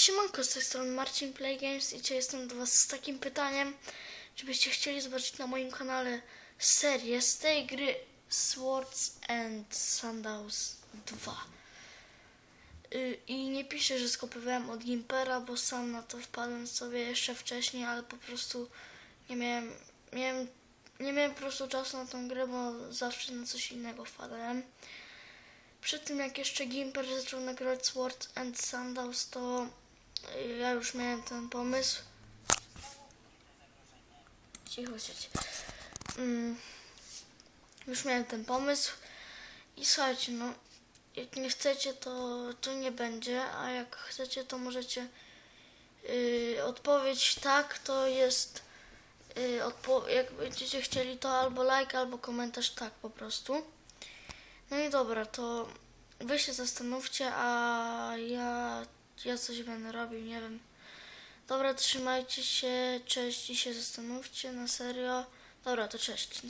Siemanko, z tej strony Marcin Play Games i dzisiaj jestem do Was z takim pytaniem, czy byście chcieli zobaczyć na moim kanale serię z tej gry Swords and Sandals 2. Y, I nie piszę, że skopywałem od Gimpera, bo sam na to wpadłem sobie jeszcze wcześniej, ale po prostu nie miałem, miałem, nie miałem po prostu czasu na tą grę, bo zawsze na coś innego wpadałem. Przed tym jak jeszcze Gimper zaczął nagrywać Sword and Sandals, to ja już miałem ten pomysł. Cicho siedź. Mm, już miałem ten pomysł i słuchajcie, no jak nie chcecie, to, to nie będzie, a jak chcecie, to możecie y, odpowiedź tak, to jest y, odpo- jak będziecie chcieli, to albo like, albo komentarz tak po prostu. No i dobra, to wy się zastanówcie, a ja, ja coś będę robił, nie wiem. Dobra, trzymajcie się, cześć i się zastanówcie, na serio. Dobra, to cześć.